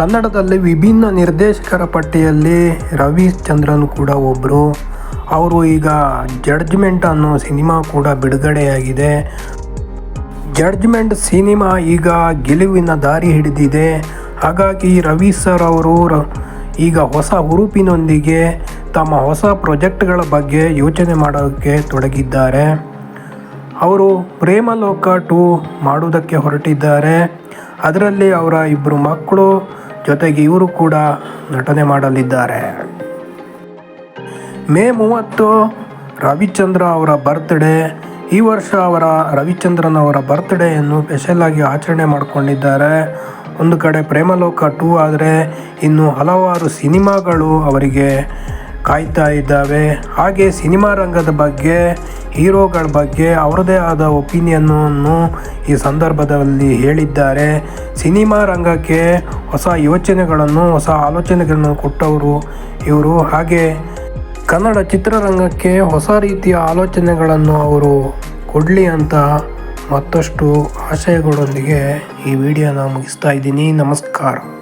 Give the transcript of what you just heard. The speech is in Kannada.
ಕನ್ನಡದಲ್ಲಿ ವಿಭಿನ್ನ ನಿರ್ದೇಶಕರ ಪಟ್ಟಿಯಲ್ಲಿ ರವಿಚಂದ್ರನ್ ಕೂಡ ಒಬ್ಬರು ಅವರು ಈಗ ಜಡ್ಜ್ಮೆಂಟ್ ಅನ್ನೋ ಸಿನಿಮಾ ಕೂಡ ಬಿಡುಗಡೆಯಾಗಿದೆ. ಜಡ್ಜ್ಮೆಂಟ್ ಸಿನಿಮಾ ಈಗ ಗೆಲುವಿನ ದಾರಿ ಹಿಡಿದಿದೆ. ಹಾಗಾಗಿ ರವಿ ಸರ್ ಅವರು ಈಗ ಹೊಸ ಹುರುಪಿನೊಂದಿಗೆ ತಮ್ಮ ಹೊಸ ಪ್ರೊಜೆಕ್ಟ್ಗಳ ಬಗ್ಗೆ ಯೋಚನೆ ಮಾಡೋಕ್ಕೆ ತೊಡಗಿದ್ದಾರೆ. ಅವರು ಪ್ರೇಮಲೋಕ ಟು ಮಾಡುವುದಕ್ಕೆ ಹೊರಟಿದ್ದಾರೆ. ಅದರಲ್ಲಿ ಅವರ ಇಬ್ಬರು ಮಕ್ಕಳು ಜೊತೆಗೆ ಇವರು ಕೂಡ ನಟನೆ ಮಾಡಲಿದ್ದಾರೆ. ಮೇ ಮೂವತ್ತು ರವಿಚಂದ್ರ ಅವರ ಬರ್ತ್ಡೇ ಈ ವರ್ಷ ಅವರ ರವಿಚಂದ್ರನ್ ಅವರ ಬರ್ತ್ಡೇಯನ್ನು ಸ್ಪೆಷಲ್ ಆಗಿ ಆಚರಣೆ ಮಾಡಿಕೊಂಡಿದ್ದಾರೆ. ಒಂದು ಕಡೆ ಪ್ರೇಮಲೋಕ ಟೂ ಆದರೆ ಇನ್ನು ಹಲವಾರು ಸಿನಿಮಾಗಳು ಅವರಿಗೆ ಕಾಯ್ತಾ ಇದ್ದಾವೆ. ಹಾಗೆ ಸಿನಿಮಾ ರಂಗದ ಬಗ್ಗೆ, ಹೀರೋಗಳ ಬಗ್ಗೆ ಅವರದೇ ಆದ ಒಪಿನಿಯನ್ನು ಈ ಸಂದರ್ಭದಲ್ಲಿ ಹೇಳಿದ್ದಾರೆ. ಸಿನಿಮಾ ರಂಗಕ್ಕೆ ಹೊಸ ಯೋಚನೆಗಳನ್ನು, ಹೊಸ ಆಲೋಚನೆಗಳನ್ನು ಕೊಟ್ಟವರು ಇವರು. ಹಾಗೆ ಕನ್ನಡ ಚಿತ್ರರಂಗಕ್ಕೆ ಹೊಸ ರೀತಿಯ ಆಲೋಚನೆಗಳನ್ನು ಅವರು ಕೊಡಲಿ ಅಂತ ಮತ್ತಷ್ಟು ಆಶಯಗಳೊಂದಿಗೆ ಈ ವಿಡಿಯೋನ ಮುಗಿಸ್ತಾ ಇದ್ದೀನಿ. ನಮಸ್ಕಾರ.